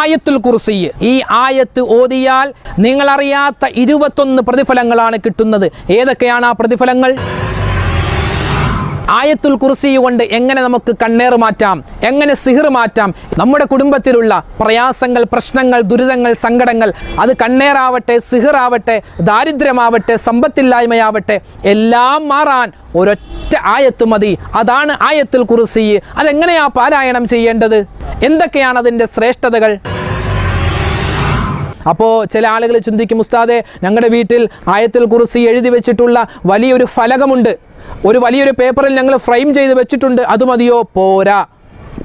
ആയത്തുൽ കുർസി. ഈ ആയത്ത് ഓതിയാൽ നിങ്ങളറിയാത്ത ഇരുപത്തൊന്ന് പ്രതിഫലങ്ങളാണ് കിട്ടുന്നത്. ഏതൊക്കെയാണ് ആ പ്രതിഫലങ്ങൾ? ആയത്തുൽ കുർസി കൊണ്ട് എങ്ങനെ നമുക്ക് കണ്ണേറ് മാറ്റാം? എങ്ങനെ സിഹിർ മാറ്റാം? നമ്മുടെ കുടുംബത്തിലുള്ള പ്രയാസങ്ങൾ പ്രശ്നങ്ങൾ ദുരിതങ്ങൾ സങ്കടങ്ങൾ അത് കണ്ണേറാവട്ടെ സിഹിറാവട്ടെ ദാരിദ്ര്യമാവട്ടെ സമ്പത്തില്ലായ്മയാവട്ടെ എല്ലാം മാറാൻ ഒരൊറ്റ ആയത്ത് മതി. അതാണ് ആയത്തുൽ കുർസി. അതെങ്ങനെയാ പാരായണം ചെയ്യേണ്ടത്? എന്തൊക്കെയാണ് അതിന്റെ ശ്രേഷ്ഠതകൾ? അപ്പോൾ ചില ആളുകൾ ചിന്തിക്കും ഉസ്താദെ ഞങ്ങളുടെ വീട്ടിൽ ആയത്തിൽ കുറിസി എഴുതി വെച്ചിട്ടുള്ള വലിയൊരു ഫലകമുണ്ട്. ഒരു വലിയൊരു പേപ്പറിൽ ഞങ്ങൾ ഫ്രെയിം ചെയ്ത് വെച്ചിട്ടുണ്ട്. അത് മതിയോ? പോരാ.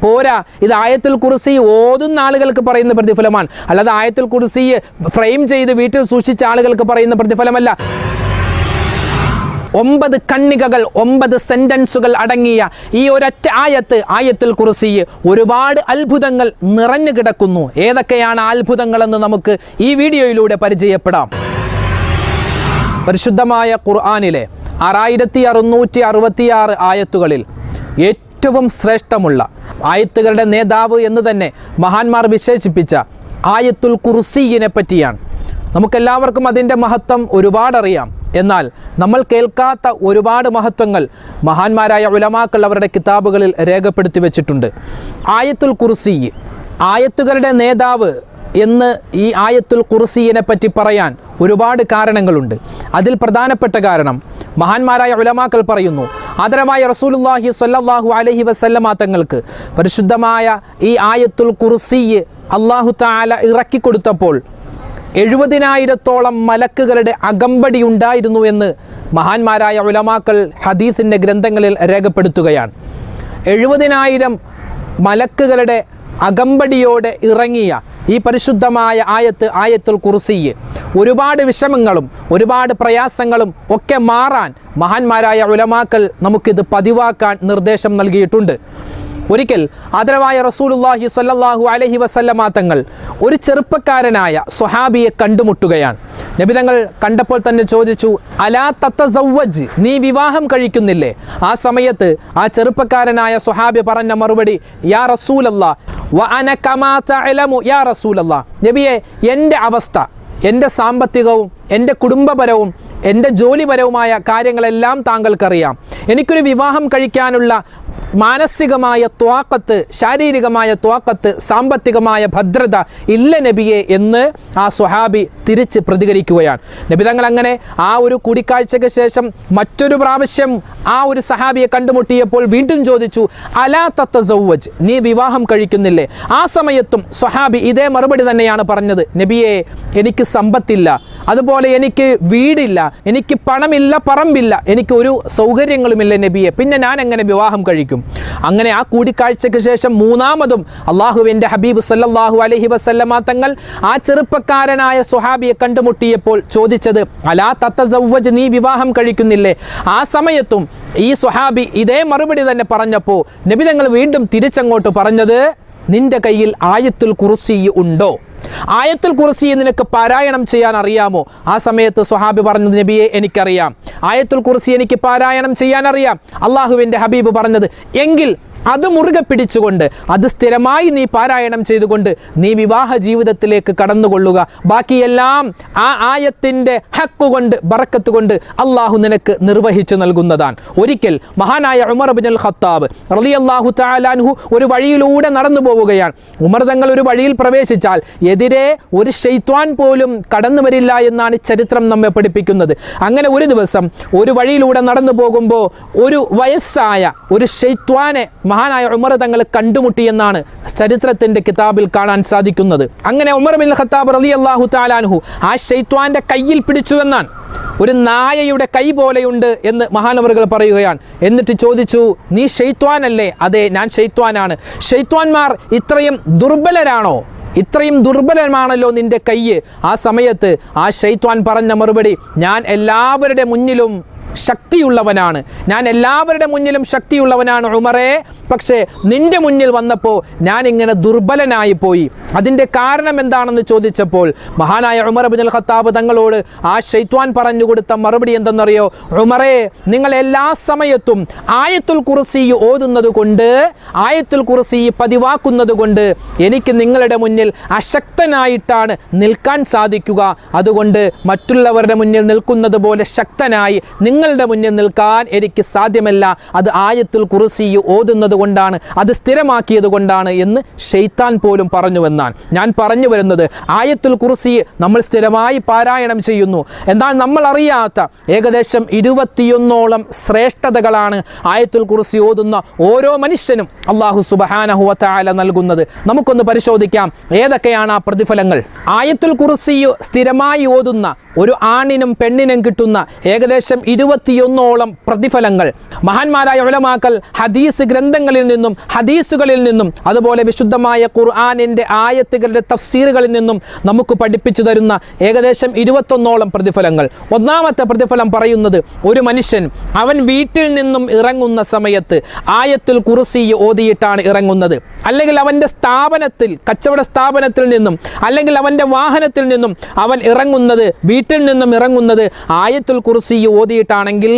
പോരാ. ഇത് ആയത്തിൽ കുറിസി ഓതുന്ന ആളുകൾക്ക് പറയുന്ന പ്രതിഫലമാണ്. അല്ലാതെ ആയത്തിൽ കുറിസി ഫ്രെയിം ചെയ്ത് വീട്ടിൽ സൂക്ഷിച്ച ആളുകൾക്ക് പറയുന്ന പ്രതിഫലമല്ല. ഒമ്പത് കണ്ണികകൾ ഒമ്പത് സെന്റൻസുകൾ അടങ്ങിയ ഈ ഒരൊറ്റ ആയത്ത് ആയത്തിൽ കുറിസി ഒരുപാട് അത്ഭുതങ്ങൾ നിറഞ്ഞു കിടക്കുന്നു. ഏതൊക്കെയാണ് അത്ഭുതങ്ങളെന്ന് നമുക്ക് ഈ വീഡിയോയിലൂടെ പരിചയപ്പെടാം. പരിശുദ്ധമായ ഖുർആാനിലെ ആറായിരത്തി അറുന്നൂറ്റി അറുപത്തിയാറ് ആയത്തുകളിൽ ഏറ്റവും ശ്രേഷ്ഠമുള്ള ആയത്തുകളുടെ നേതാവ് എന്ന് തന്നെ മഹാന്മാർ വിശേഷിപ്പിച്ച ആയത്തുൽ കുർസിയിനെ പറ്റിയാണ്. നമുക്കെല്ലാവർക്കും അതിന്റെ മഹത്വം ഒരുപാടറിയാം. എന്നാൽ നമ്മൾ കേൾക്കാത്ത ഒരുപാട് മഹത്വങ്ങൾ മഹാന്മാരായ ഉലമാക്കൾ അവരുടെ കിതാബുകളിൽ രേഖപ്പെടുത്തി വെച്ചിട്ടുണ്ട്. ആയത്തുൽ കുർസി ആയത്തുകളുടെ നേതാവ് എന്ന് ഈ ആയത്തുൽ കുർസിയെ പറ്റി പറയാൻ ഒരുപാട് കാരണങ്ങളുണ്ട്. അതിൽ പ്രധാനപ്പെട്ട കാരണം മഹാന്മാരായ ഉലമാക്കൾ പറയുന്നു ആദരമായ റസൂലുല്ലാഹി സ്വല്ലല്ലാഹു അലഹി വസല്ലമ തങ്ങൾക്ക് പരിശുദ്ധമായ ഈ ആയത്തുൽ കുർസി അള്ളാഹു താല ഇറക്കിക്കൊടുത്തപ്പോൾ എഴുപതിനായിരത്തോളം മലക്കുകളുടെ അകമ്പടി ഉണ്ടായിരുന്നു എന്ന് മഹാന്മാരായ ഉലമാക്കൾ ഹദീസിന്റെ ഗ്രന്ഥങ്ങളിൽ രേഖപ്പെടുത്തുകയാണ്. എഴുപതിനായിരം മലക്കുകളുടെ അകമ്പടിയോടെ ഇറങ്ങിയ ഈ പരിശുദ്ധമായ ആയത്ത് ആയത്തുൽ കുർസി ഒരുപാട് വിഷമങ്ങളും ഒരുപാട് പ്രയാസങ്ങളും ഒക്കെ മാറാൻ മഹാന്മാരായ ഉലമാക്കൾ നമുക്കിത് പതിവാക്കാൻ നിർദ്ദേശം നൽകിയിട്ടുണ്ട്. ഒരിക്കൽ ആദരവായ റസൂലുല്ലാഹി സ്വല്ലല്ലാഹു അലൈഹി വസല്ലമ തങ്ങൾ ഒരു ചെറുപ്പക്കാരനായ സ്വഹാബിയെ കണ്ടുമുട്ടുകയാണ്. നബിതങ്ങൾ കണ്ടപ്പോൾ തന്നെ ചോദിച്ചു അലാ തത്തസവ്വജ് നീ വിവാഹം കഴിക്കുന്നില്ലേ? ആ സമയത്ത് ആ ചെറുപ്പക്കാരനായ സ്വഹാബി പറഞ്ഞ മറുപടി യാ റസൂലല്ലാ യാ റസൂലല്ലാ. നബിയെ എന്റെ അവസ്ഥ എന്റെ സാമ്പത്തികവും എന്റെ കുടുംബപരവും എന്റെ ജോലിപരവുമായ കാര്യങ്ങളെല്ലാം താങ്കൾക്കറിയാം. എനിക്കൊരു വിവാഹം കഴിക്കാനുള്ള മാനസികമായ ത്വാക്കത്ത് ശാരീരികമായ ത്വാക്കത്ത് സാമ്പത്തികമായ ഭദ്രത ഇല്ല നബിയെ എന്ന് ആ സ്വഹാബി തിരിച്ച് പ്രതികരിക്കുകയാണ്. നബി തങ്ങൾ അങ്ങനെ ആ ഒരു കൂടിക്കാഴ്ചയ്ക്ക് ശേഷം മറ്റൊരു പ്രാവശ്യം ആ ഒരു സഹാബിയെ കണ്ടുമുട്ടിയപ്പോൾ വീണ്ടും ചോദിച്ചു അലാ തത്തസൗവജ് നീ വിവാഹം കഴിക്കുന്നില്ലേ? ആ സമയത്തും സ്വഹാബി ഇതേ മറുപടി തന്നെയാണ് പറഞ്ഞത് നബിയെ എനിക്ക് സമ്പത്തില്ല അതുപോലെ എനിക്ക് വീടില്ല എനിക്ക് പണമില്ല പറമ്പില്ല എനിക്ക് ഒരു സൗകര്യങ്ങളുമില്ല നബിയെ. പിന്നെ ഞാൻ എങ്ങനെ വിവാഹം കഴിക്കും? അങ്ങനെ ആ കൂടിക്കാഴ്ചയ്ക്ക് ശേഷം മൂന്നാമതും അള്ളാഹുവിന്റെ ഹബീബ് സല്ലാഹു അലഹി വസല്ലമ തങ്ങൾ ആ ചെറുപ്പക്കാരനായ സുഹാബിയെ കണ്ടുമുട്ടിയപ്പോൾ ചോദിച്ചത് അലാ തത്തസവ്വജ് നീ വിവാഹം കഴിക്കുന്നില്ലേ? ആ സമയത്തും ഈ സുഹാബി ഇതേ മറുപടി തന്നെ പറഞ്ഞപ്പോൾ നബി തങ്ങൾ വീണ്ടും തിരിച്ചങ്ങോട്ട് പറഞ്ഞത് നിന്റെ കയ്യിൽ ആയത്തുൽ കുറുസി ഉണ്ടോ? ആയത്തുൽ കുറിസി നിനക്ക് പാരായണം ചെയ്യാൻ അറിയാമോ? ആ സമയത്ത് സ്വഹാബി പറഞ്ഞത് നബിയെ എനിക്കറിയാം. ആയത്തുൽ കുറിസി എനിക്ക് പാരായണം ചെയ്യാൻ അറിയാം. അള്ളാഹുവിന്റെ ഹബീബ് പറഞ്ഞത് എങ്കിൽ അത് മുറുകെ പിടിച്ചുകൊണ്ട് അത് സ്ഥിരമായി നീ പാരായണം ചെയ്തുകൊണ്ട് നീ വിവാഹ ജീവിതത്തിലേക്ക് കടന്നുകൊള്ളുക. ബാക്കിയെല്ലാം ആ ആയത്തിന്റെ ഹക്ക് കൊണ്ട് ബറക്കത്ത് കൊണ്ട് അള്ളാഹു നിനക്ക് നിർവഹിച്ചു നൽകുന്നതാണ്. ഒരിക്കൽ മഹാനായ ഉമർ ബിൻ ഖത്താബ് റലി അള്ളാഹു താലാൻഹു ഒരു വഴിയിലൂടെ നടന്നു പോവുകയാണ്. ഉമർ തങ്ങൾ ഒരു വഴിയിൽ പ്രവേശിച്ചാൽ എതിരെ ഒരു ഷെയ്ത്വാൻ പോലും കടന്നു വരില്ല എന്നാണ് ചരിത്രം നമ്മെ പഠിപ്പിക്കുന്നത്. അങ്ങനെ ഒരു ദിവസം ഒരു വഴിയിലൂടെ നടന്നു പോകുമ്പോൾ ഒരു വയസ്സായ ഒരു ഷെയ്ത്വാനെ മഹാനായ ഉമർ തങ്ങൾ കണ്ടുമുട്ടിയെന്നാണ് ചരിത്രത്തിന്റെ കിതാബിൽ കാണാൻ സാധിക്കുന്നത്. അങ്ങനെ ഉമർ ബിൻ ഖത്താബ് റലി അള്ളാഹു താലാൻഹു ആ ഷെയ്ത്വാന്റെ കയ്യിൽ പിടിച്ചുവെന്നാണ് ഒരു നായയുടെ കൈ പോലെയുണ്ട് എന്ന് മഹാനവറുകൾ പറയുകയാണ്. എന്നിട്ട് ചോദിച്ചു നീ ഷെയ്ത്വാനല്ലേ അതെ ഞാൻ ഷെയ്ത്വാനാണ് ഷെയ്ത്വാൻമാർ ഇത്രയും ദുർബലരാണോ? ഇത്രയും ദുർബലമാണല്ലോ നിന്റെ കയ്യ്. ആ സമയത്ത് ആ ഷെയ്ത്വാൻ പറഞ്ഞ മറുപടി ഞാൻ എല്ലാവരുടെ മുന്നിലും ശക്തിയുള്ളവനാണ്. ഞാൻ എല്ലാവരുടെ മുന്നിലും ശക്തിയുള്ളവനാണ് ഉമറേ. പക്ഷേ നിന്റെ മുന്നിൽ വന്നപ്പോൾ ഞാൻ ഇങ്ങനെ ദുർബലനായി പോയി. അതിന്റെ കാരണം എന്താണെന്ന് ചോദിച്ചപ്പോൾ മഹാനായ ഉമർ അബുൽ ഖത്താബ് തങ്ങളോട് ആ ഷെയ്ത്വാൻ പറഞ്ഞു കൊടുത്ത മറുപടി എന്തെന്നറിയോ? ഉമറേ നിങ്ങൾ എല്ലാ സമയത്തും ആയത്തുൽ കുറിസി ഓതുന്നത് കൊണ്ട് ആയത്തുൽ കുറിസി പതിവാക്കുന്നത് കൊണ്ട് എനിക്ക് നിങ്ങളുടെ മുന്നിൽ അശക്തനായിട്ടാണ് നിൽക്കാൻ സാധിക്കുക. അതുകൊണ്ട് മറ്റുള്ളവരുടെ മുന്നിൽ നിൽക്കുന്നത് പോലെ ശക്തനായി നിങ്ങളുടെ മുന്നിൽ നിൽക്കാൻ എനിക്ക് സാധ്യമല്ല. അത് ആയത്തിൽ കുറിസി ഓതുന്നത് കൊണ്ടാണ് അത് സ്ഥിരമാക്കിയത് കൊണ്ടാണ് എന്ന് ഷെയ്ത്താൻ പോലും പറഞ്ഞുവെന്നാണ് ഞാൻ പറഞ്ഞു വരുന്നത് ആയത്തിൽ കുറിസി നമ്മൾ സ്ഥിരമായി പാരായണം ചെയ്യുന്നു. എന്നാൽ നമ്മൾ അറിയാത്ത ഏകദേശം ഇരുപത്തിയൊന്നോളം ശ്രേഷ്ഠതകളാണ് ആയത്തുൽ കുറിസി ഓതുന്ന ഓരോ മനുഷ്യനും അള്ളാഹു സുബഹാനഹുവ താല നൽകുന്നത്. നമുക്കൊന്ന് പരിശോധിക്കാം ഏതൊക്കെയാണ് ആ പ്രതിഫലങ്ങൾ? ആയത്തുൽ കുറിസി സ്ഥിരമായി ഓതുന്ന ഒരു ആണിനും പെണ്ണിനും കിട്ടുന്ന ഏകദേശം ഇരുപത്തിയൊന്നോളം പ്രതിഫലങ്ങൾ. മഹാന്മാരായ ഉലമാക്കൽ ഹദീസ് ഗ്രന്ഥങ്ങളിൽ നിന്നും ഹദീസുകളിൽ നിന്നും അതുപോലെ വിശുദ്ധമായ ഖുർആാനിന്റെ ആയത്തുകളുടെ തഫ്സീറുകളിൽ നിന്നും നമുക്ക് പഠിപ്പിച്ചു തരുന്ന ഏകദേശം ഇരുപത്തൊന്നോളം പ്രതിഫലങ്ങൾ. ഒന്നാമത്തെ പ്രതിഫലം പറയുന്നത് ഒരു മനുഷ്യൻ അവൻ വീട്ടിൽ നിന്നും ഇറങ്ങുന്ന സമയത്ത് ആയത്തിൽ കുറിസി ഓതിയിട്ടാണ് ഇറങ്ങുന്നത്. അല്ലെങ്കിൽ അവന്റെ സ്ഥാപനത്തിൽ കച്ചവട സ്ഥാപനത്തിൽ നിന്നും അല്ലെങ്കിൽ അവന്റെ വാഹനത്തിൽ നിന്നും അവൻ ഇറങ്ങുന്നത് വീട്ടിൽ നിന്നും ഇറങ്ങുന്നത് ആയത്തുൽ കുറിസി ഓതിയിട്ടാണെങ്കിൽ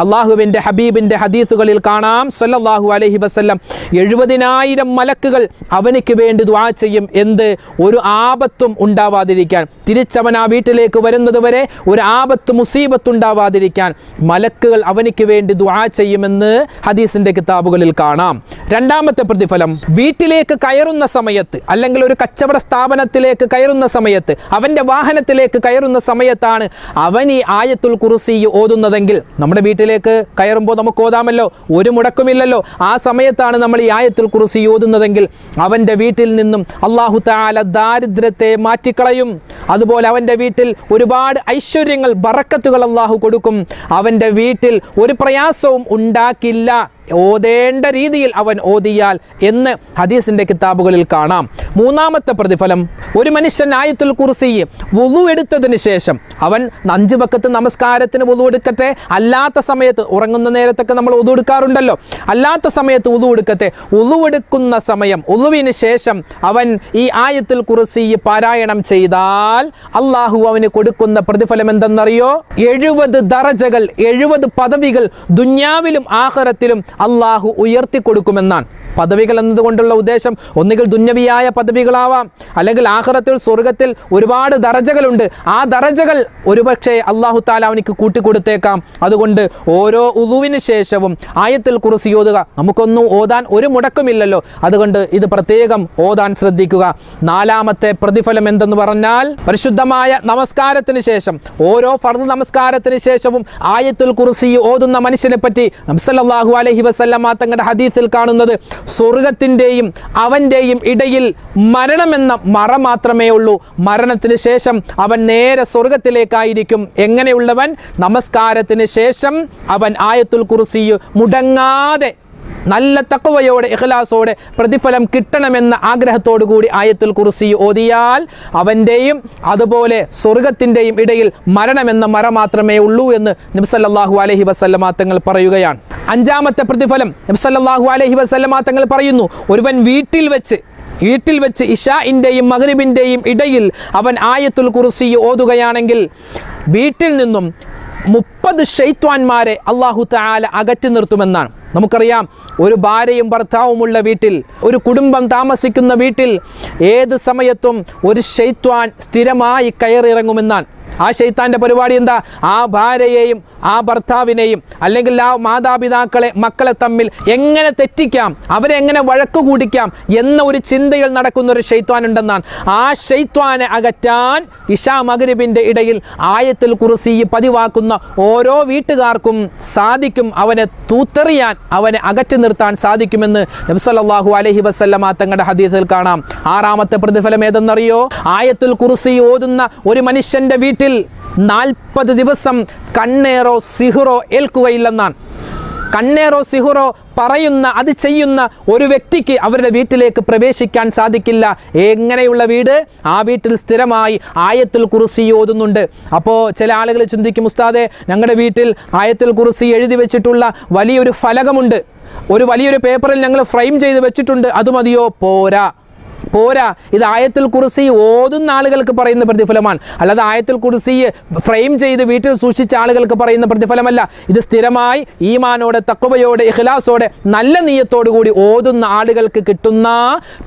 അള്ളാഹുവിന്റെ ഹബീബിന്റെ ഹദീസുകളിൽ കാണാം. സല്ലല്ലാഹു അലഹി വസ്ല്ലം. എഴുപതിനായിരം മലക്കുകൾ അവനിക്ക് വേണ്ടി ദ്വാ ചെയ്യും എന്ത്? ഒരു ആപത്തും ഉണ്ടാവാതിരിക്കാൻ. തിരിച്ചവൻ ആ വീട്ടിലേക്ക് വരുന്നത് വരെ ഒരു ആപത്ത് മുസീബത്ത് ഉണ്ടാവാതിരിക്കാൻ മലക്കുകൾ അവനിക്ക് വേണ്ടി ദ്വാ ചെയ്യുമെന്ന് ഹദീസിന്റെ കിതാബുകളിൽ കാണാം. രണ്ടാമത്തെ പ്രതിഫലം വീട്ടിലേക്ക് കയറുന്ന സമയത്ത് അല്ലെങ്കിൽ ഒരു കച്ചവട സ്ഥാപനത്തിലേക്ക് കയറുന്ന സമയത്ത് അവന്റെ വാഹനത്തിലേക്ക് കയറുന്ന സമയത്താണ് അവൻ ഈ ആയത്തുൽ കുറിസി ഓതുന്നതെങ്കിൽ നമ്മുടെ വീട്ടിലേക്ക് കയറുമ്പോൾ നമുക്ക് ഓതാമല്ലോ. ഒരു മുടക്കുമില്ലല്ലോ. ആ സമയത്താണ് നമ്മൾ ഈ ആയത്തിൽ കുറിച്ച് ഓതുന്നതെങ്കിൽ അവന്റെ വീട്ടിൽ നിന്നും അള്ളാഹു താല ദാരിദ്ര്യത്തെ മാറ്റിക്കളയും. അതുപോലെ അവന്റെ വീട്ടിൽ ഒരുപാട് ഐശ്വര്യങ്ങൾ ബറക്കത്തുകൾ അള്ളാഹു കൊടുക്കും. അവന്റെ വീട്ടിൽ ഒരു പ്രയാസവും ഉണ്ടാക്കില്ല. ഓതേണ്ട രീതിയിൽ അവൻ ഓതിയാൽ എന്ന് ഹദീസിന്റെ കിതാബുകളിൽ കാണാം. മൂന്നാമത്തെ പ്രതിഫലം ഒരു മനുഷ്യൻ ആയത്തുൽ കുറിസി വുളു എടുത്തതിന് ശേഷം അവൻ അഞ്ച് വക്കത്ത് നമസ്കാരത്തിന് വുളു എടുക്കട്ടെ. അല്ലാത്ത സമയത്ത് ഉറങ്ങുന്ന നേരത്തൊക്കെ നമ്മൾ ഉതു എടുക്കാറുണ്ടല്ലോ. അല്ലാത്ത സമയത്ത് ഉതു എടുക്കട്ടെ. ഉതു എടുക്കുന്ന സമയം ഉളുവിന് ശേഷം അവൻ ഈ ആയത്തിൽ കുറിസി പാരായണം ചെയ്താൽ അള്ളാഹു അവന് കൊടുക്കുന്ന പ്രതിഫലം എന്തെന്നറിയോ? എഴുപത് ദറജകൾ എഴുപത് പദവികൾ ദുന്യാവിലും ആഹ്റത്തിലും അള്ളാഹു ഉയർത്തി കൊടുക്കുമെന്നാണ് പദവികൾ എന്നതുകൊണ്ടുള്ള ഉദ്ദേശം ഒന്നുകിൽ ദുന്യവിയായ പദവികളാവാം അല്ലെങ്കിൽ ആഹ്റത്തിൽ സ്വർഗത്തിൽ ഒരുപാട് ദറജകളുണ്ട് ആ ദറജകൾ ഒരുപക്ഷെ അള്ളാഹു താല അവനിക്ക് കൂട്ടിക്കൊടുത്തേക്കാം. അതുകൊണ്ട് ഓരോ ഉതുവിന് ശേഷവും ആയത്തിൽ കുറിച്ച് ഓതുക. നമുക്കൊന്നും ഓതാൻ ഒരു മുടക്കമില്ലല്ലോ. അതുകൊണ്ട് ഇത് പ്രത്യേകം ഓതാൻ ശ്രദ്ധിക്കുക. നാലാമത്തെ പ്രതിഫലം എന്തെന്ന് പറഞ്ഞാൽ പരിശുദ്ധമായ നമസ്കാരത്തിന് ശേഷം ഓരോ ഫർദ് നമസ്കാരത്തിന് ശേഷവും ആയത്തിൽ കുറിച്ച് ഓതുന്ന മനുഷ്യനെ പറ്റി നബ്സല്ലാഹു അലഹി വസല്ലമ തങ്ങളുടെ ഹദീസിൽ കാണുന്നത് സ്വർഗത്തിന്റെയും അവന്റെയും ഇടയിൽ മരണമെന്ന മറ മാത്രമേ ഉള്ളൂ. മരണത്തിന് ശേഷം അവൻ നേരെ സ്വർഗത്തിലേക്കായിരിക്കും എങ്ങനെയുള്ളവൻ? നമസ്കാരത്തിന് ശേഷം അവൻ ആയത്തുൽ കുറിസി മുടങ്ങാതെ നല്ല തക്കവയോടെ ഇഖ്ലാസോടെ പ്രതിഫലം കിട്ടണമെന്ന ആഗ്രഹത്തോടു കൂടി ആയത്തുൽ കുറിസി ഓതിയാൽ അവന്റെയും അതുപോലെ സ്വർഗത്തിന്റെയും ഇടയിൽ മരണമെന്ന മര മാത്രമേ ഉള്ളൂ എന്ന് നബ്സല്ലാഹു അലഹി വസല്ലമ തങ്ങൾ പറയുകയാണ്. അഞ്ചാമത്തെ പ്രതിഫലം നബ്സല്ലാഹു അലഹി വസല്ലമ തങ്ങൾ പറയുന്നു ഒരുവൻ വീട്ടിൽ വെച്ച് വീട്ടിൽ വെച്ച് ഇഷാഇന്റെയും മഗ്രിബിന്റെയും ഇടയിൽ അവൻ ആയത്തുൽ കുറിസി ഓതുകയാണെങ്കിൽ വീട്ടിൽ നിന്നും മുപ്പത് ഷെയ്ത്വാന്മാരെ അള്ളാഹു താല അകറ്റി നിർത്തുമെന്നാണ്. നമുക്കറിയാം ഒരു ഭാര്യയും ഭർത്താവുമുള്ള വീട്ടിൽ ഒരു കുടുംബം താമസിക്കുന്ന വീട്ടിൽ ഏത് സമയത്തും ഒരു ഷെയ്ത്വാൻ സ്ഥിരമായി കയറിയിറങ്ങുമെന്നാണ്. ആ ഷെയ്ത്താന്റെ പരിപാടി എന്താ? ആ ഭാര്യയെയും ആ ഭർത്താവിനെയും അല്ലെങ്കിൽ ആ മാതാപിതാക്കളെ മക്കളെ തമ്മിൽ എങ്ങനെ തെറ്റിക്കാം? അവരെ എങ്ങനെ വഴക്ക് കൂടിക്കാം? എന്ന ഒരു ചിന്തയിൽ നടക്കുന്ന ഒരു ഷെയ്ത്വാൻ ഉണ്ടെന്നാണ്. ആ ഷെയ്ത്വാനെ അകറ്റാൻ ഇഷാ മകരിബിന്റെ ഇടയിൽ ആയത്തിൽ കുറിസി പതിവാക്കുന്ന ഓരോ വീട്ടുകാർക്കും സാധിക്കും. അവനെ തൂത്തെറിയാൻ അവനെ അകറ്റി നിർത്താൻ സാധിക്കുമെന്ന് നബ്സല്ലാഹു അലഹി വസ്ല്ലമ തങ്ങളുടെ ഹദീസിൽ കാണാം. ആറാമത്തെ പ്രതിഫലം ഏതെന്നറിയോ? ആയത്തിൽ കുറിസി ഓതുന്ന ഒരു മനുഷ്യന്റെ വീട്ടിൽ നാൽപ്പത് ദിവസം കണ്ണേറോ സിഹുറോ ഏൽക്കുകയില്ലെന്നാണ്. കണ്ണേറോ സിഹുറോ പറയുന്ന അത് ചെയ്യുന്ന ഒരു വ്യക്തിക്ക് അവരുടെ വീട്ടിലേക്ക് പ്രവേശിക്കാൻ സാധിക്കില്ല. എങ്ങനെയുള്ള വീട്? ആ വീട്ടിൽ സ്ഥിരമായി ആയത്തിൽ കുറിസി ഓതുന്നുണ്ട്. അപ്പോൾ ചില ആളുകൾ ചിന്തിക്കും ഉസ്താദെ ഞങ്ങളുടെ വീട്ടിൽ ആയത്തിൽ കുറിസി എഴുതി വെച്ചിട്ടുള്ള വലിയൊരു ഫലകമുണ്ട്. ഒരു വലിയൊരു പേപ്പറിൽ ഞങ്ങൾ ഫ്രെയിം ചെയ്ത് വെച്ചിട്ടുണ്ട്. അത് മതിയോ? പോരാ. പോരാ. ഇത് ആയത്തുൽ കുറിസി ഓതുന്ന ആളുകൾക്ക് പറയുന്ന പ്രതിഫലമാണ്. അല്ലാതെ ആയത്തുൽ കുറിസി ഫ്രെയിം ചെയ്ത് വീട്ടിൽ സൂക്ഷിച്ച ആളുകൾക്ക് പറയുന്ന പ്രതിഫലമല്ല. ഇത് സ്ഥിരമായി ഈമാനോടെ തക്കുവയോടെ ഇഖ്ലാസോടെ നല്ല നീയത്തോടു കൂടി ഓതുന്ന ആളുകൾക്ക് കിട്ടുന്ന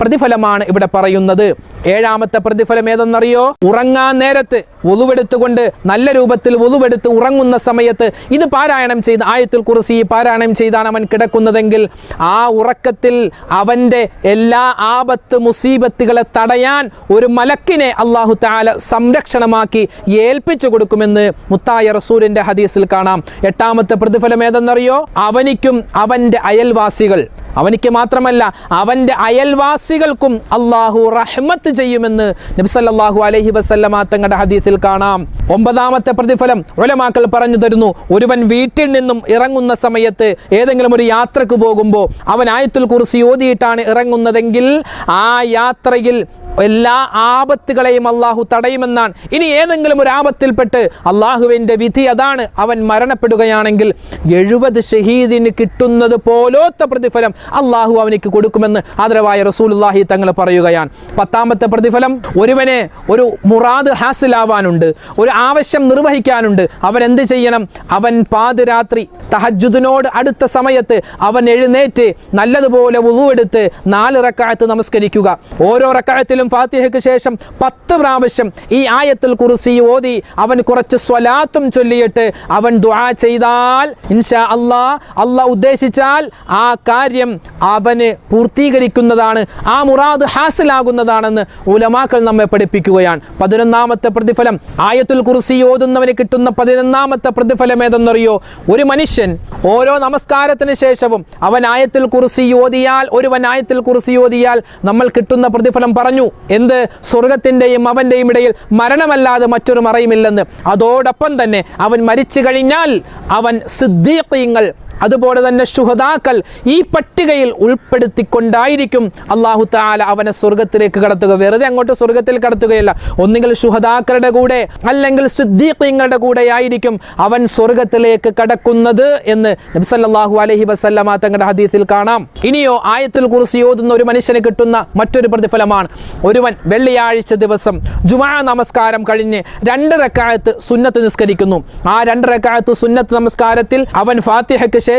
പ്രതിഫലമാണ് ഇവിടെ പറയുന്നത്. ഏഴാമത്തെ പ്രതിഫലം ഏതെന്നറിയോ? ഉറങ്ങാൻ നേരത്ത് ഒതുവെടുത്തുകൊണ്ട് നല്ല രൂപത്തിൽ ഒതുവെടുത്ത് ഉറങ്ങുന്ന സമയത്ത് ഇത് പാരായണം ചെയ്ത് ആയത്തിൽ കുറിസി പാരായണം ചെയ്താണ് അവൻ കിടക്കുന്നതെങ്കിൽ ആ ഉറക്കത്തിൽ അവന്റെ എല്ലാ ആപത്ത് മുസീബത്തുകളെ തടയാൻ ഒരു മലക്കിനെ അള്ളാഹു താല സംരക്ഷണമാക്കി ഏൽപ്പിച്ചു കൊടുക്കുമെന്ന് മുത്തായ റസൂലിന്റെ ഹദീസിൽ കാണാം. എട്ടാമത്തെ പ്രതിഫലം ഏതെന്നറിയോ? അവനിക്കും അവന്റെ അയൽവാസികൾ. അവനിക്ക് മാത്രമല്ല അവന്റെ അയൽവാസികൾക്കും അള്ളാഹു റഹ്മത്ത് ചെയ്യുമെന്ന് നബ്സല്ലാഹു അലഹി വസല്ലമ തങ്ങളുടെ ഹദീസിൽ കാണാം. ഒമ്പതാമത്തെ പ്രതിഫലം ഒലമാക്കൾ പറഞ്ഞു തരുന്നു ഒരുവൻ വീട്ടിൽ നിന്നും ഇറങ്ങുന്ന സമയത്ത് ഏതെങ്കിലും ഒരു യാത്രയ്ക്ക് പോകുമ്പോൾ അവൻ ആയത്തുൽ കുറിച്ച് ഓതിയിട്ടാണ് ഇറങ്ങുന്നതെങ്കിൽ ആ യാത്രയിൽ എല്ലാ ആപത്തുകളെയും അള്ളാഹു തടയുമെന്നാണ്. ഇനി ഏതെങ്കിലും ഒരു ആപത്തിൽപ്പെട്ട് അള്ളാഹുവിന്റെ വിധി അതാണ്. അവൻ മരണപ്പെടുകയാണെങ്കിൽ എഴുപത് ഷഹീദിന് കിട്ടുന്നത് പോലോത്ത പ്രതിഫലം അള്ളാഹു അവനിക്ക് കൊടുക്കുമെന്ന് ആദരവായ റസൂലുള്ളാഹി തങ്ങൾ പറയുകയാണ്. പത്താമത്തെ പ്രതിഫലം ഒരുവനെ ഒരു മുറാദ് ഹാസിലാവാനുണ്ട് ഒരു ആവശ്യം നിർവഹിക്കാനുണ്ട്. അവൻ എന്ത് ചെയ്യണം? അവൻ പാതിരാത്രി തഹജുദിനോട് അടുത്ത സമയത്ത് അവൻ എഴുന്നേറ്റ് നല്ലതുപോലെ ഉളുവെടുത്ത് നാല് റക്കായത്ത് നമസ്കരിക്കുക. ഓരോ റക്കായത്തിലും ഫാത്തിഹയ്ക്ക് ശേഷം പത്ത് പ്രാവശ്യം ഈ ആയത്തിൽ കുറിസി ഓതി അവൻ കുറച്ച് സ്വലാത്തും ചൊല്ലിയിട്ട് അവൻ ദുആ ചെയ്താൽ ഇൻഷാ അല്ലാ അള്ളാഹ് ഉദ്ദേശിച്ചാൽ ആ കാര്യം അവന് പൂർത്തീകരിക്കുന്നതാണ് ആ മുറാദ് ഹാസിലാകുന്നതാണെന്ന് ഉലമാക്കൾ നമ്മെ പഠിപ്പിക്കുകയാണ്. പതിനൊന്നാമത്തെ പ്രതിഫലം ആയത്തുൽ കുറിസി ഓതുന്നവന് കിട്ടുന്ന പതിനൊന്നാമത്തെ പ്രതിഫലം ഏതെന്നറിയോ? ഒരു മനുഷ്യൻ ഓരോ നമസ്കാരത്തിന് ശേഷവും അവൻ ആയത്തിൽ കുറിസി ഓതിയാൽ ഒരുവൻ ആയത്തിൽ കുറിസി ഓതിയാൽ നമ്മൾ കിട്ടുന്ന പ്രതിഫലം പറഞ്ഞു. എന്ത്? സ്വർഗത്തിന്റെയും അവന്റെയും ഇടയിൽ മരണമല്ലാതെ മറ്റൊരു മറയുമില്ലെന്ന്. അതോടൊപ്പം തന്നെ അവൻ മരിച്ചു കഴിഞ്ഞാൽ അവൻ സിദ്ദീഖീങ്ങൾ അതുപോലെ തന്നെ ശുഹദാക്കൾ ഈ പട്ടികയിൽ ഉൾപ്പെടുത്തിക്കൊണ്ടായിരിക്കും അള്ളാഹു താല അവനെ സ്വർഗത്തിലേക്ക് കടത്തുക. വെറുതെ അങ്ങോട്ട് സ്വർഗത്തിൽ കടത്തുകയല്ല. ഒന്നുകിൽ ശുഹദാക്കളുടെ കൂടെ അല്ലെങ്കിൽ സിദ്ദീഖീങ്ങളുടെ കൂടെ ആയിരിക്കും അവൻ സ്വർഗത്തിലേക്ക് കടക്കുന്നത് എന്ന് നബ്സല്ലാഹു അലഹി വസല്ലമ തങ്ങളുടെ ഹദീസിൽ കാണാം. ഇനിയോ ആയത്തിൽ കുറിച്ച് ഓതുന്ന ഒരു മനുഷ്യന് കിട്ടുന്ന മറ്റൊരു പ്രതിഫലമാണ്. ഒരുവൻ വെള്ളിയാഴ്ച ദിവസം ജുമാ നമസ്കാരം കഴിഞ്ഞ് രണ്ട് റക്കായത്ത് സുന്നത്ത് നിസ്കരിക്കുന്നു. ആ രണ്ട് റക്കായത്ത് സുന്നത്ത് നമസ്കാരത്തിൽ അവൻ ഫാത്തിഹയ്ക്ക് ശേഷം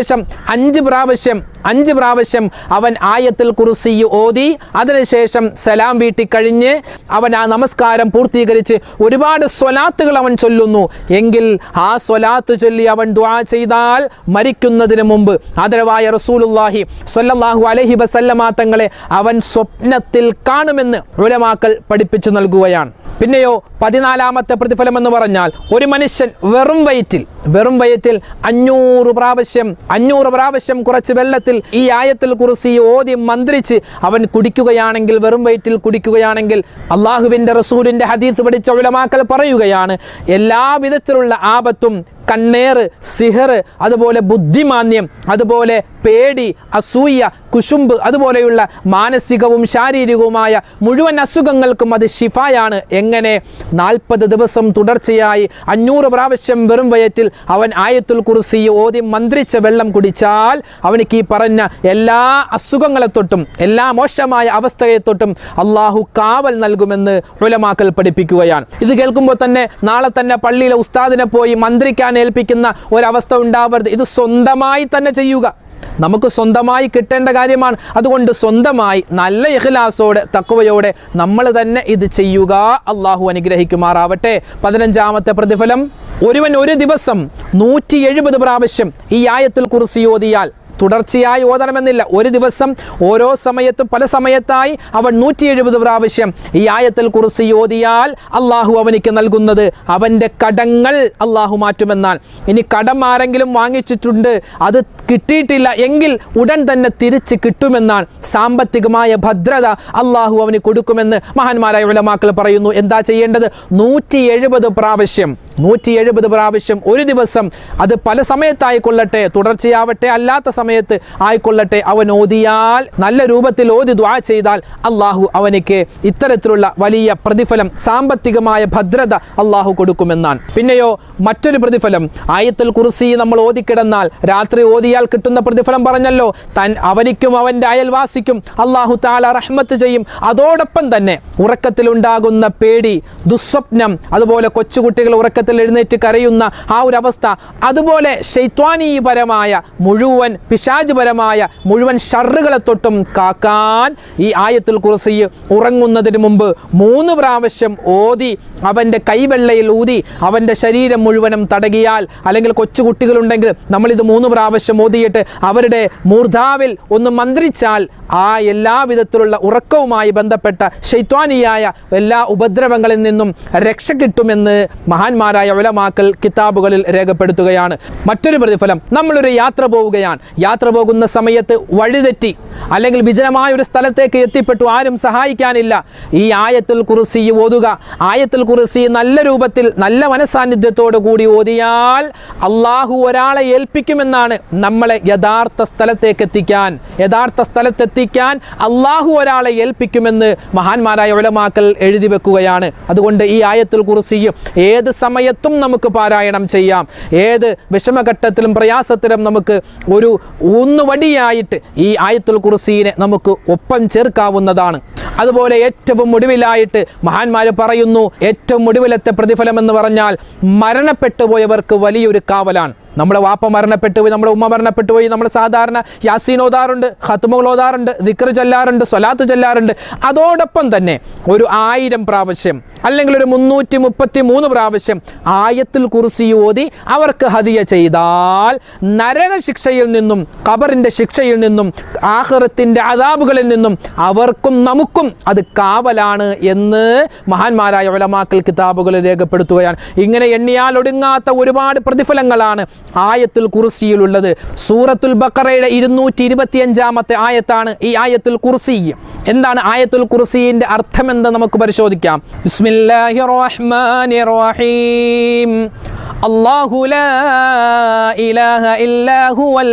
അഞ്ച് പ്രാവശ്യം അഞ്ച് പ്രാവശ്യം അവൻ ആയത്തിൽ കുറിസി ഓതി അതിനുശേഷം സലാം വീട്ടി കഴിഞ്ഞ് അവൻ ആ നമസ്കാരം പൂർത്തീകരിച്ച് ഒരുപാട് സ്വലാത്തുകൾ അവൻ ചൊല്ലുന്നു. എങ്കിൽ ആ സ്വലാത്ത് ചൊല്ലി അവൻ ദ്വാ ചെയ്താൽ മരിക്കുന്നതിന് മുമ്പ് ആദരവായ റസൂലുള്ളാഹി സ്വല്ലല്ലാഹു അലഹി വസല്ലമ തങ്ങളെ അവൻ സ്വപ്നത്തിൽ കാണുമെന്ന് ഉലമാക്കൾ പഠിപ്പിച്ചു നൽകുകയാണ്. പിന്നെയോ പതിനാലാമത്തെ പ്രതിഫലം എന്ന് പറഞ്ഞാൽ ഒരു മനുഷ്യൻ വെറും വയറ്റിൽ വെറും വയറ്റിൽ അഞ്ഞൂറ് പ്രാവശ്യം അഞ്ഞൂറ് പ്രാവശ്യം കുറച്ച് വെള്ളത്തിൽ ഈ ആയത്തിൽ കുറിച്ച് ഓതി മന്ത്രിച്ച് അവൻ കുടിക്കുകയാണെങ്കിൽ വെറും വയറ്റിൽ കുടിക്കുകയാണെങ്കിൽ അള്ളാഹുവിന്റെ റസൂലിന്റെ ഹദീസ് പഠിച്ച ഉലമാക്കൽ പറയുകയാണ് എല്ലാവിധത്തിലുള്ള ആപത്തും കണ്ണേറ് സിഹർ അതുപോലെ ബുദ്ധിമാന്യം അതുപോലെ പേടി അസൂയ കുശുമ്പ് അതുപോലെയുള്ള മാനസികവും ശാരീരികവുമായ മുഴുവൻ അസുഖങ്ങൾക്കും അത് ഷിഫായാണ് എങ്ങനെ? നാൽപ്പത് ദിവസം തുടർച്ചയായി അഞ്ഞൂറ് പ്രാവശ്യം വെറും വയറ്റിൽ അവൻ ആയത്തുൽ കുറിസി ഓതി മന്ത്രിച്ച വെള്ളം കുടിച്ചാൽ അവനിക്ക് ഈ പറഞ്ഞ എല്ലാ അസുഖങ്ങളെ തൊട്ടും എല്ലാ മോശമായ അവസ്ഥയെ തൊട്ടും അള്ളാഹു കാവൽ നൽകുമെന്ന് ഉലമാക്കൽ പഠിപ്പിക്കുകയാണ്. ഇത് കേൾക്കുമ്പോൾ തന്നെ നാളെ തന്നെ പള്ളിയിലെ ഉസ്താദിനെ പോയി മന്ത്രിക്കാൻ ഏൽപ്പിക്കുന്ന ഒരവസ്ഥ ഉണ്ടാവരുത്. ഇത് സ്വന്തമായി തന്നെ ചെയ്യുക. നമുക്ക് സ്വന്തമായി കിട്ടേണ്ട കാര്യമാണ്. അതുകൊണ്ട് സ്വന്തമായി നല്ല ഇഖ്ലാസോടെ തക്കവയോടെ നമ്മൾ തന്നെ ഇത് ചെയ്യുക അള്ളാഹു അനുഗ്രഹിക്കുമാറാവട്ടെ. പതിനഞ്ചാമത്തെ പ്രതിഫലം. ഒരുവൻ ഒരു ദിവസം നൂറ്റി എഴുപത് പ്രാവശ്യം ഈ ആയത്തിൽ കുറിച്ച് ഓതിയാൽ തുടർച്ചയായി ഓതണമെന്നില്ല. ഒരു ദിവസം ഓരോ സമയത്തും പല സമയത്തായി അവൻ നൂറ്റി എഴുപത് പ്രാവശ്യം ഈ ആയത്തിൽ കുറിച്ച് ഓതിയാൽ അള്ളാഹു അവനിക്ക് നൽകുന്നത് അവന്റെ കടങ്ങൾ അള്ളാഹു മാറ്റുമെന്നാൽ ഇനി കടം ആരെങ്കിലും വാങ്ങിച്ചിട്ടുണ്ട് അത് കിട്ടിയിട്ടില്ല എങ്കിൽ ഉടൻ തന്നെ തിരിച്ച് കിട്ടുമെന്നാണ്. സാമ്പത്തികമായ ഭദ്രത അള്ളാഹു അവന് കൊടുക്കുമെന്ന് മഹാന്മാരായ വിളമാക്കൾ പറയുന്നു. എന്താ ചെയ്യേണ്ടത്? നൂറ്റി എഴുപത് പ്രാവശ്യം നൂറ്റി എഴുപത് പ്രാവശ്യം ഒരു ദിവസം അത് പല സമയത്തായി കൊള്ളട്ടെ തുടർച്ചയാവട്ടെ അല്ലാത്ത സമയത്ത് ആയിക്കൊള്ളട്ടെ. അവൻ ഓതിയാൽ നല്ല രൂപത്തിൽ ഓതി ദ്വാ ചെയ്താൽ അള്ളാഹു അവനിക്ക് ഇത്തരത്തിലുള്ള വലിയ പ്രതിഫലം സാമ്പത്തികമായ ഭദ്രത അള്ളാഹു കൊടുക്കുമെന്നാണ്. പിന്നെയോ മറ്റൊരു പ്രതിഫലം. ആയത്തുൽ കുറിസി നമ്മൾ ഓതിക്കിടന്നാൽ രാത്രി ഓതിയാൽ കിട്ടുന്ന പ്രതിഫലം പറഞ്ഞല്ലോ. തൻ അവനിക്കും അവന്റെ അയൽവാസിക്കും അള്ളാഹു താല റഹ്മത്ത് ചെയ്യും. അതോടൊപ്പം തന്നെ ഉറക്കത്തിലുണ്ടാകുന്ന പേടി ദുസ്വപ്നം അതുപോലെ കൊച്ചുകുട്ടികൾ ഉറക്കത്തിൽ എഴുന്നേറ്റ് കരയുന്ന ആ ഒരു അവസ്ഥ അതുപോലെ ശൈത്വാനീപരമായ മുഴുവൻ പിശാജുപരമായ മുഴുവൻ ഷറുകളെ തൊട്ടും കാക്കാൻ ഈ ആയത്തിൽ കുറിസി ഉറങ്ങുന്നതിന് മുമ്പ് മൂന്ന് പ്രാവശ്യം ഓതി അവന്റെ കൈവെള്ളയിൽ ഊതി അവന്റെ ശരീരം മുഴുവനും തടകിയാൽ അല്ലെങ്കിൽ കൊച്ചുകുട്ടികളുണ്ടെങ്കിൽ നമ്മളിത് മൂന്ന് പ്രാവശ്യം ഓതിയിട്ട് അവരുടെ മൂർധാവിൽ ഒന്ന് മന്ത്രിച്ചാൽ ആ എല്ലാ വിധത്തിലുള്ള ഉറക്കവുമായി ബന്ധപ്പെട്ട ശൈത്വാനിയായ എല്ലാ ഉപദ്രവങ്ങളിൽ നിന്നും രക്ഷ കിട്ടുമെന്ന് മഹാന്മാരായ ഒലമാക്കൽ കിതാബുകളിൽ രേഖപ്പെടുത്തുകയാണ്. മറ്റൊരു പ്രതിഫലം നമ്മളൊരു യാത്ര പോവുകയാണ്. യാത്ര പോകുന്ന സമയത്ത് വഴിതെറ്റി അല്ലെങ്കിൽ വിജനമായ ഒരു സ്ഥലത്തേക്ക് എത്തിപ്പെട്ടു. ആരും സഹായിക്കാനില്ല. ഈ ആയത്തിൽ കുറിസി ഓതുക. ആയത്തിൽ കുറിസി നല്ല രൂപത്തിൽ നല്ല മനസാന്നിധ്യത്തോടു കൂടി ഓതിയാൽ അള്ളാഹു ഒരാളെ ഏൽപ്പിക്കുമെന്നാണ് നമ്മളെ യഥാർത്ഥ സ്ഥലത്തേക്ക് എത്തിക്കാൻ യഥാർത്ഥ സ്ഥലത്തെത്തിക്കാൻ അള്ളാഹു ഒരാളെ ഏൽപ്പിക്കുമെന്ന് മഹാന്മാരായ ഒലമാക്കൽ എഴുതി വെക്കുകയാണ്. അതുകൊണ്ട് ഈ ആയത്തിൽ കുറിസി ഏത് സമയത്തും നമുക്ക് പാരായണം ചെയ്യാം. ഏത് വിഷമഘട്ടത്തിലും പ്രയാസത്തിലും നമുക്ക് ഒരു ഊന്നുവടിയായിട്ട് ഈ ആയത്തുൽ കുറിസീനെ നമുക്ക് ഒപ്പം ചേർക്കാവുന്നതാണ്. അതുപോലെ ഏറ്റവും ഒടുവിലായിട്ട് മഹാന്മാർ പറയുന്നു ഏറ്റവും ഒടുവിലത്തെ പ്രതിഫലം എന്ന് പറഞ്ഞാൽ മരണപ്പെട്ടു പോയവർക്ക് വലിയൊരു കാവലാണ്. നമ്മുടെ വാപ്പ മരണപ്പെട്ടു പോയി നമ്മുടെ ഉമ്മ മരണപ്പെട്ടു പോയി നമ്മൾ സാധാരണ യാസീൻ ഓതാറുണ്ട് ഹത്തുമുകൾ ഓതാറുണ്ട് ദിക്ർ ചെല്ലാറുണ്ട് സ്വലാത്ത് ചെല്ലാറുണ്ട്. അതോടൊപ്പം തന്നെ ഒരു ആയിരം പ്രാവശ്യം അല്ലെങ്കിൽ ഒരു മുന്നൂറ്റി മുപ്പത്തി മൂന്ന് പ്രാവശ്യം ആയത്തിൽ കുറിസി ഓതി അവർക്ക് ഹതിയ ചെയ്താൽ നരകശിക്ഷയിൽ നിന്നും ഖബറിന്റെ ശിക്ഷയിൽ നിന്നും ആഹ്റത്തിന്റെ അതാബുകളിൽ നിന്നും അവർക്കും നമുക്കും അത് കാവലാണ് എന്ന് മഹാന്മാരായ ഒലമാക്കൽ കിതാബുകൾ രേഖപ്പെടുത്തുകയാണ്. ഇങ്ങനെ എണ്ണിയാൽ ഒടുങ്ങാത്ത ഒരുപാട് പ്രതിഫലങ്ങളാണ് ആയത്തുൽ കുറിസിയിലുള്ളത് സൂറത്തുൽ ബക്കറയുടെ ഇരുന്നൂറ്റി ഇരുപത്തിയഞ്ചാമത്തെ ആയത്താണ് ഈ ആയത്തുൽ കുറിസി എന്താണ് ആയത്തുൽ കുറിസിന്റെ എന്താ നമുക്ക് പരിശോധിക്കാം. ബിസ്മില്ലാഹിർ റഹ്മാനിർ റഹീം അല്ലാഹു ലാ ഇലാഹ ഇല്ലാ ഹുവൽ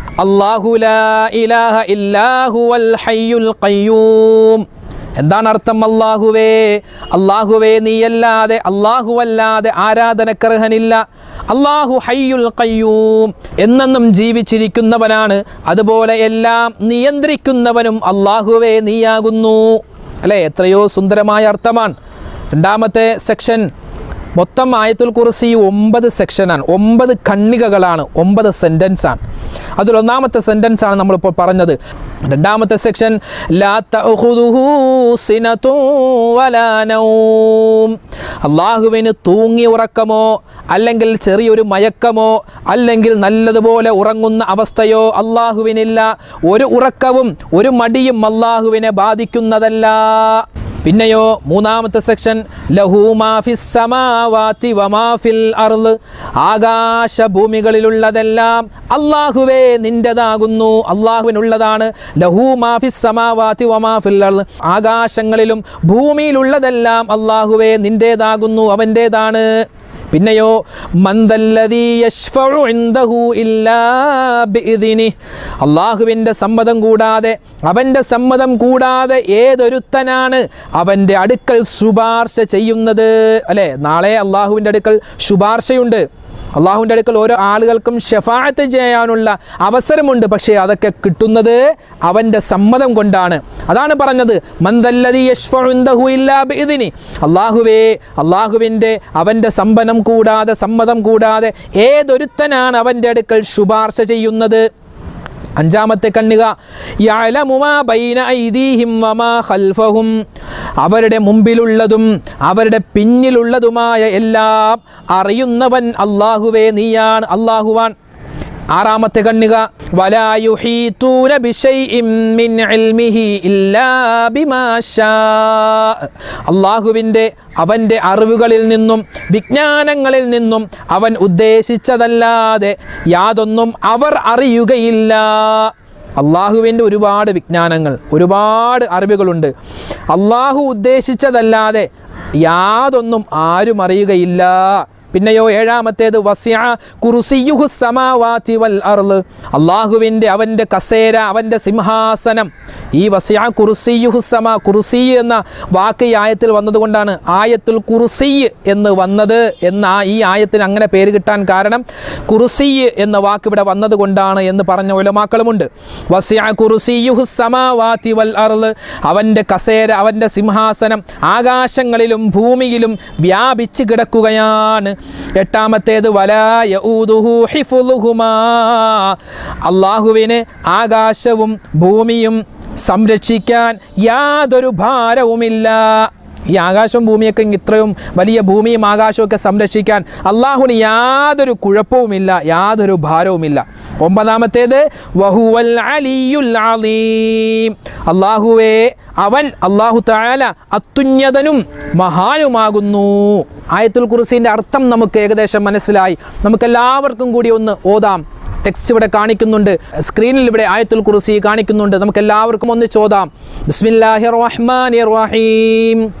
ഇലാഹ ഹയ്യുൽ ഖയ്യൂം. എന്താണ് അർത്ഥം അള്ളാഹുവേ അള്ളാഹുവേ നീയല്ലാതെ അല്ലാതെ ആരാധനക്കർഹനില്ല. അള്ളാഹു ഹയ്യുൽ കയ്യൂം എന്നെന്നും ജീവിച്ചിരിക്കുന്നവനാണ്. അതുപോലെ എല്ലാം നിയന്ത്രിക്കുന്നവനും അള്ളാഹുവേ നീയാകുന്നു. അല്ലേ? എത്രയോ സുന്ദരമായ അർത്ഥമാണ്. രണ്ടാമത്തെ സെക്ഷൻ മൊത്തം ആയത്തുൽ കുറിസി ഒമ്പത് സെക്ഷനാണ്. ഒമ്പത് ഖണ്ണികകളാണ് ഒമ്പത് സെന്റൻസാണ് അതിൽ ഒന്നാമത്തെ സെന്റൻസ് ആണ് നമ്മളിപ്പോൾ പറഞ്ഞത്. രണ്ടാമത്തെ സെക്ഷൻ അള്ളാഹുവിന് തൂങ്ങി ഉറക്കമോ അല്ലെങ്കിൽ ചെറിയൊരു മയക്കമോ അല്ലെങ്കിൽ നല്ലതുപോലെ ഉറങ്ങുന്ന അവസ്ഥയോ അള്ളാഹുവിനില്ല. ഒരു ഉറക്കവും ഒരു മടിയും അള്ളാഹുവിനെ ബാധിക്കുന്നതല്ല. പിന്നെയോ മൂന്നാമത്തെ സെക്ഷൻ ലഹൂമാഫിൽ അർൾ ആകാശ ഭൂമികളിലുള്ളതെല്ലാം അള്ളാഹുവേ നിന്റെതാകുന്നു അള്ളാഹുവിനുള്ളതാണ് ആകാശങ്ങളിലും ഭൂമിയിലുള്ളതെല്ലാം അള്ളാഹുവേ നിന്റേതാകുന്നു അവന്റേതാണ് പിന്നെയോ അള്ളാഹുവിന്റെ സമ്മതം കൂടാതെ അവന്റെ സമ്മതം കൂടാതെ ഏതൊരുത്തനാണ് അവന്റെ അടുക്കൽ ശുപാർശ ചെയ്യുന്നത്? അല്ലേ? നാളെ അള്ളാഹുവിന്റെ അടുക്കൽ ശുപാർശയുണ്ട്. അള്ളാഹുവിന്റെ അടുക്കൽ ഓരോ ആളുകൾക്കും ഷെഫായത്ത് ചെയ്യാനുള്ള അവസരമുണ്ട്. പക്ഷേ അതൊക്കെ കിട്ടുന്നത് അവന്റെ സമ്മതം കൊണ്ടാണ്. അതാണ് പറഞ്ഞത് യശ്ഫിനി അള്ളാഹുവേ അള്ളാഹുവിന്റെ അവന്റെ സമ്പന്നം കൂടാതെ സമ്മതം കൂടാതെ ഏതൊരുത്തനാണ് അവന്റെ അടുക്കൽ ശുപാർശ ചെയ്യുന്നത്? അഞ്ചാമത്തെ കണ്ണിക ഖൽഫഹും അവരുടെ മുമ്പിലുള്ളതും അവരുടെ പിന്നിലുള്ളതുമായ എല്ലാം അറിയുന്നവൻ അള്ളാഹുവേ നീയാണ് അള്ളാഹുവാൻ ആറാമത്തെ കണ്ണിക അള്ളാഹുവിന്റെ അവന്റെ അറിവുകളിൽ നിന്നും വിജ്ഞാനങ്ങളിൽ നിന്നും അവൻ ഉദ്ദേശിച്ചതല്ലാതെ യാതൊന്നും അവർ അറിയുകയില്ല. അള്ളാഹുവിന്റെ ഒരുപാട് വിജ്ഞാനങ്ങൾ ഒരുപാട് അറിവുകളുണ്ട്. അള്ളാഹു ഉദ്ദേശിച്ചതല്ലാതെ യാതൊന്നും ആരും അറിയുകയില്ല. പിന്നെയോ ഏഴാമത്തേത് സമാവാതി വൽ അർൾ. അള്ളാഹുവിന്റെ അവന്റെ കസേര അവന്റെ സിംഹാസനം. ഈ വസിയാ കുറുസിയുഹു സമ കുറുസി എന്ന വാക്ക് ഈ ആയത്തിൽ വന്നതുകൊണ്ടാണ് ആയത്തുൽ കുറുസി എന്ന് വന്നത് എന്ന ഈ ആയത്തിന് അങ്ങനെ പേര് കിട്ടാൻ കാരണം കുറുസി എന്ന വാക്ക് ഇവിടെ വന്നതുകൊണ്ടാണ് എന്ന് പറഞ്ഞ ഉലമാക്കളുമുണ്ട്. വസ്യ കുറുസിയുഹു സമാവാതി വൽ അർൾ അവന്റെ കസേര അവന്റെ സിംഹാസനം ആകാശങ്ങളിലും ഭൂമിയിലും വ്യാപിച്ച് കിടക്കുകയാണ്. എട്ടാമത്തേത് അള്ളാഹുവിന് ആകാശവും ഭൂമിയും സംരക്ഷിക്കാൻ യാതൊരു ഭാരവുമില്ല. ഈ ആകാശവും ഭൂമിയൊക്കെ ഇത്രയും വലിയ ഭൂമിയും ആകാശവും ഒക്കെ സംരക്ഷിക്കാൻ അള്ളാഹുവിന് യാതൊരു കുഴപ്പവുമില്ല യാതൊരു ഭാരവുമില്ല. ഒമ്പതാമത്തേത് വഹുവൽ അലിയുൽ അലീം. അള്ളാഹുവേ അവൻ അള്ളാഹു താല അത്യുന്നതനും മഹാനുമാകുന്നു. ആയത്തുൽ കുറിസിന്റെ അർത്ഥം നമുക്ക് ഏകദേശം മനസ്സിലായി. നമുക്കെല്ലാവർക്കും കൂടി ഒന്ന് ഓതാം. ടെക്സ്റ്റ് ഇവിടെ കാണിക്കുന്നുണ്ട്. സ്ക്രീനിൽ ഇവിടെ ആയത്തുൽ കുറിസി കാണിക്കുന്നുണ്ട്. നമുക്ക് എല്ലാവർക്കും ഒന്ന് ചോദാം. ബിസ്മില്ലാഹിർ റഹ്മാനിർ റഹീം.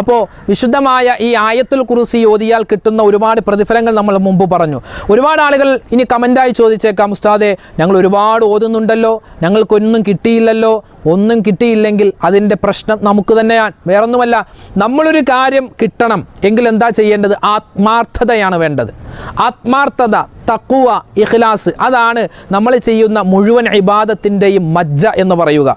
അപ്പോൾ വിശുദ്ധമായ ഈ ആയത്തുൽ കുറിസി ഓതിയാൽ കിട്ടുന്ന ഒരുപാട് പ്രതിഫലങ്ങൾ നമ്മൾ മുമ്പ് പറഞ്ഞു. ഒരുപാട് ആളുകൾ ഇനി കമന്റായി ചോദിച്ചേക്കാം ഉസ്താദെ ഞങ്ങൾ ഒരുപാട് ഓതുന്നുണ്ടല്ലോ ഞങ്ങൾക്കൊന്നും കിട്ടിയില്ലല്ലോ ഒന്നും കിട്ടിയില്ലെങ്കിൽ അതിന്റെ പ്രശ്നം നമുക്ക് തന്നെയാണ് വേറൊന്നുമല്ല നമ്മളൊരു കാര്യം കിട്ടണം എങ്കിൽ എന്താ ചെയ്യേണ്ടത്? ആത്മാർത്ഥതയാണ് വേണ്ടത്. ആത്മാർത്ഥത തക്കുവ ഇഖ്ലാസ് അതാണ് നമ്മൾ ചെയ്യുന്ന മുഴുവൻ ഇബാദത്തിന്റെയും മജ്ജ എന്ന് പറയുക.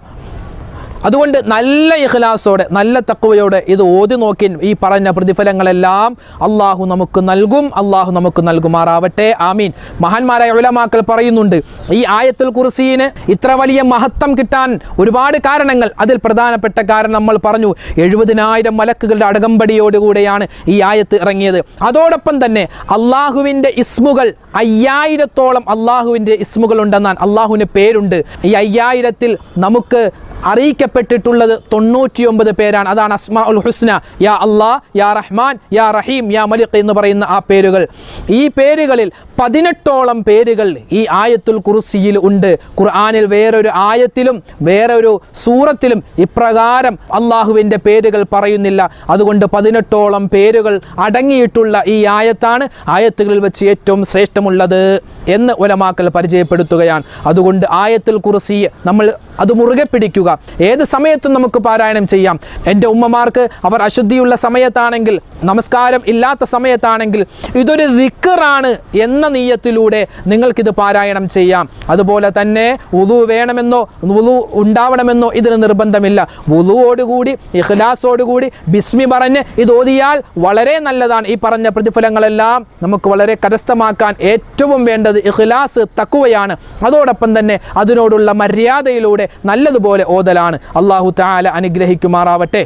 അതുകൊണ്ട് നല്ല ഇഖ്ലാസോടെ നല്ല തക്കുവയോടെ ഇത് ഓതി നോക്കി ഈ പറഞ്ഞ പ്രതിഫലങ്ങളെല്ലാം അള്ളാഹു നമുക്ക് നൽകും അള്ളാഹു നമുക്ക് നൽകുമാറാവട്ടെ. ആമീൻ. മഹാന്മാരായ ഉലമാക്കൾ പറയുന്നുണ്ട് ഈ ആയത്തിൽ കുറിസീന് ഇത്ര വലിയ മഹത്വം കിട്ടാൻ ഒരുപാട് കാരണങ്ങൾ. അതിൽ പ്രധാനപ്പെട്ട കാരണം നമ്മൾ പറഞ്ഞു എഴുപതിനായിരം മലക്കുകളുടെ അടകമ്പടിയോടുകൂടെയാണ് ഈ ആയത്ത് ഇറങ്ങിയത്. അതോടൊപ്പം തന്നെ അള്ളാഹുവിന്റെ ഇസ്മുകൾ അയ്യായിരത്തോളം അള്ളാഹുവിന്റെ ഇസ്മുകൾ ഉണ്ടെന്നാണ് അള്ളാഹുവിന്റെ പേരുണ്ട്. ഈ അയ്യായിരത്തിൽ നമുക്ക് അറിയിക്കപ്പെട്ടിട്ടുള്ളത് തൊണ്ണൂറ്റിയൊമ്പത് പേരാണ്. അതാണ് അസ്മാ ഉൽ ഹുസ്ന. യാ അള്ളാ യാ റഹ്മാൻ യാ റഹീം യാ മലിക് എന്ന് പറയുന്ന ആ പേരുകൾ. ഈ പേരുകളിൽ പതിനെട്ടോളം പേരുകൾ ഈ ആയത്തുൽ കുർസിയിൽ ഉണ്ട്. ഖുർആാനിൽ വേറൊരു ആയത്തിലും വേറൊരു സൂറത്തിലും ഇപ്രകാരം അള്ളാഹുവിന്റെ പേരുകൾ പറയുന്നില്ല. അതുകൊണ്ട് പതിനെട്ടോളം പേരുകൾ അടങ്ങിയിട്ടുള്ള ഈ ആയത്താണ് ആയത്തുകളിൽ വെച്ച് ഏറ്റവും ശ്രേഷ്ഠമുള്ളത് എന്ന് ഒലമാക്കൽ പരിചയപ്പെടുത്തുകയാണ്. അതുകൊണ്ട് ആയത്തുൽ കുർസി നമ്മൾ അത് മുറുകെ പിടിക്കുക. ഏത് സമയത്തും നമുക്ക് പാരായണം ചെയ്യാം. എന്റെ ഉമ്മമാർക്ക് അവർ അശുദ്ധിയുള്ള സമയത്താണെങ്കിൽ നമസ്കാരം ഇല്ലാത്ത സമയത്താണെങ്കിൽ ഇതൊരു ദിക്കറാണ് എന്ന നീയത്തിലൂടെ നിങ്ങൾക്കിത് പാരായണം ചെയ്യാം. അതുപോലെ തന്നെ ഉദു വേണമെന്നോ ഉദു ഉണ്ടാവണമെന്നോ ഇതിന് നിർബന്ധമില്ല. വുളുവോടുകൂടി ഇഖ്ലാസോടുകൂടി ബിസ്മി പറഞ്ഞ് ഇത് ഓതിയാൽ വളരെ നല്ലതാണ്. ഈ പറഞ്ഞ പ്രതിഫലങ്ങളെല്ലാം നമുക്ക് വളരെ കരസ്ഥമാക്കാൻ ഏറ്റവും വേണ്ടത് ഇഖ്ലാസ് തക്കുവയാണ് അതോടൊപ്പം തന്നെ അതിനോടുള്ള മര്യാദയിലൂടെ നല്ലതുപോലെ ഓതലാണ് അള്ളാഹു താല അനുഗ്രഹിക്കുമാറാവട്ടെ.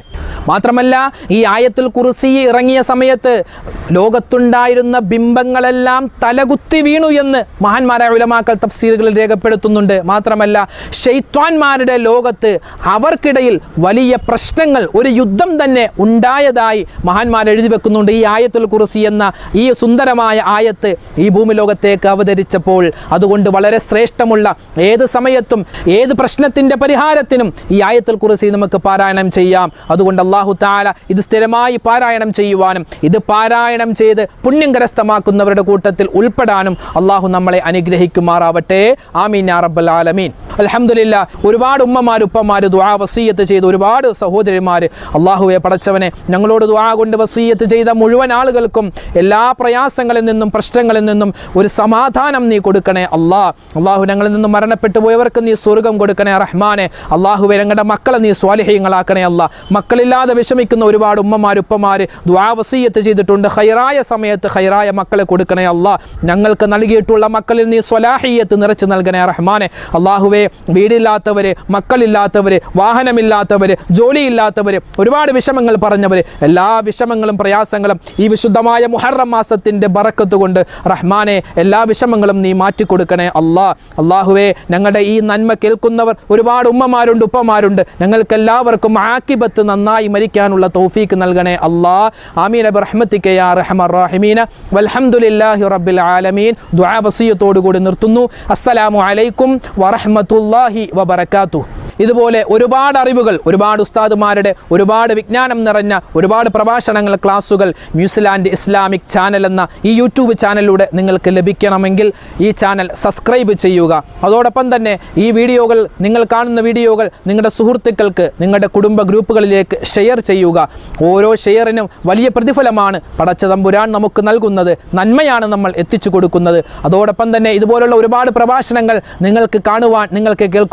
മാത്രമല്ല ഈ ആയത്തിൽ കുറിസി ഇറങ്ങിയ സമയത്ത് ലോകത്തുണ്ടായിരുന്ന ബിംബങ്ങളെല്ലാം തലകുത്തി വീണു എന്ന് മഹാന്മാരായ ഉലമാക്കൾ തഫ്സീറുകളിൽ രേഖപ്പെടുത്തുന്നുണ്ട്. മാത്രമല്ല ഷെയ്ത്വാൻമാരുടെ ലോകത്ത് അവർക്കിടയിൽ വലിയ പ്രശ്നങ്ങൾ ഒരു യുദ്ധം തന്നെ ഉണ്ടായതായി മഹാന്മാർ എഴുതി വെക്കുന്നുണ്ട്. ഈ ആയത്തുൽ കുറിസി എന്ന ഈ സുന്ദരമായ ആയത്ത് ഈ ഭൂമി ലോകത്തേക്ക് അവതരിച്ചപ്പോൾ അതുകൊണ്ട് വളരെ ശ്രേഷ്ഠമുള്ള ഏത് സമയത്തും ഏത് പ്രശ്നത്തിന്റെ പരിഹാരത്തിനും ഈ ആയത്തുൽ കുറിച്ച് നമുക്ക് പാരായണം ചെയ്യാം. അതുകൊണ്ട് അള്ളാഹു താല ഇത് സ്ഥിരമായി പാരായണം ചെയ്യുവാനും ഇത് പാരായണം ചെയ്ത് പുണ്യം കരസ്ഥമാക്കുന്നവരുടെ കൂട്ടത്തിൽ ഉൾപ്പെടാനും അള്ളാഹു നമ്മളെ അനുഗ്രഹിക്കുമാറാവട്ടെ. ആമീൻ റബ്ബൽ ആലമീൻ. അലഹമില്ല ഒരുപാട് ഉമ്മമാർ ഉപ്പമാർ ദുആ വസീയത്ത് ചെയ്ത് ഒരുപാട് സഹോദരിമാർ അള്ളാഹുവെ പടച്ചവനെ ഞങ്ങളോട് ദുആ കൊണ്ട് വസീയത്ത് ചെയ്ത മുഴുവൻ ആളുകൾക്കും എല്ലാ പ്രയാസങ്ങളിൽ നിന്നും പ്രശ്നങ്ങളിൽ നിന്നും ഒരു സമാധാനം നീ കൊടുക്കണേ അള്ളാ അള്ളാഹു ഞങ്ങളിൽ നിന്നും മരണപ്പെട്ടു പോയവർക്ക് നീ സ്വർഗം കൊടുക്കണേ റഹ്മാനെ. അള്ളാഹുവെ ഞങ്ങളുടെ മക്കളെ നീ സ്വാലിഹ്യങ്ങളാക്കണേ അല്ല. മക്കളില്ലാതെ വിഷമിക്കുന്ന ഒരുപാട് ഉമ്മമാർ ഉപ്പമാർ ദ്വാവസീയത്ത് ചെയ്തിട്ടുണ്ട്. ഹൈറായ സമയത്ത് ഹൈറായ മക്കളെ കൊടുക്കണേ അല്ല. ഞങ്ങൾക്ക് നൽകിയിട്ടുള്ള മക്കളിൽ നീ സ്വലാഹിയത്ത് നിറച്ച് നൽകണേ റഹ്മാനെ. അള്ളാഹുവെ വീടില്ലാത്തവർ മക്കളില്ലാത്തവർ വാഹനമില്ലാത്തവർ ജോലിയില്ലാത്തവർ ഒരുപാട് വിഷമങ്ങൾ പറഞ്ഞവർ എല്ലാ വിഷമങ്ങളും പ്രയാസങ്ങളും ഈ വിശുദ്ധമായ മുഹറം മാസത്തിന്റെ ബറക്കത്ത് കൊണ്ട് റഹ്മാനെ എല്ലാ വിഷമങ്ങളും നീ മാറ്റിക്കൊടുക്കണേ അല്ലാ. അള്ളാഹുവെ ഞങ്ങളുടെ ഈ നന്മ കേൾക്കുന്നവർ ഒരുപാട് ഉമ്മമാരുണ്ട്. ഉപ്പമാരുണ്ട്. ഞങ്ങൾക്ക് എല്ലാവർക്കും ആക്കിബത്ത് നന്നായി മരിക്കാനുള്ള തൗഫീക്ക് നൽകണേ അള്ളാ ആമീൻ. അബ് റഹ്മത്തിക്ക് യാ റഹ്മർ റഹിമീന. റബ്ബിൽ ആലമീൻ. ദുആ വസീയത്തോടുകൂടി നിർത്തുന്നു. അസ്സലാമു അലൈക്കും വറഹ്മത്തുള്ളാഹി വബറകാതുഹു. ഇതുപോലെ ഒരുപാട് അറിവുകൾ ഒരുപാട് ഉസ്താദുമാരുടെ ഒരുപാട് വിജ്ഞാനം നിറഞ്ഞ ഒരുപാട് പ്രഭാഷണങ്ങൾ ക്ലാസ്സുകൾ ന്യൂസിലാൻഡ് ഇസ്ലാമിക് ചാനൽ എന്ന ഈ യൂട്യൂബ് ചാനലിലൂടെ നിങ്ങൾക്ക് ലഭിക്കണമെങ്കിൽ ഈ ചാനൽ സബ്സ്ക്രൈബ് ചെയ്യുക. അതോടൊപ്പം തന്നെ ഈ വീഡിയോകൾ നിങ്ങൾ കാണുന്ന വീഡിയോകൾ നിങ്ങളുടെ സുഹൃത്തുക്കൾക്ക് നിങ്ങളുടെ കുടുംബ ഗ്രൂപ്പുകളിലേക്ക് ഷെയർ ചെയ്യുക. ഓരോ ഷെയറിനും വലിയ പ്രതിഫലമാണ് പടച്ച തമ്പുരാൻ നമുക്ക് നൽകുന്നത് നന്മയാണ് നമ്മൾ എത്തിച്ചു കൊടുക്കുന്നത്. അതോടൊപ്പം തന്നെ ഇതുപോലുള്ള ഒരുപാട് പ്രഭാഷണങ്ങൾ നിങ്ങൾക്ക് കാണുവാൻ നിങ്ങൾക്ക് കേൾക്കും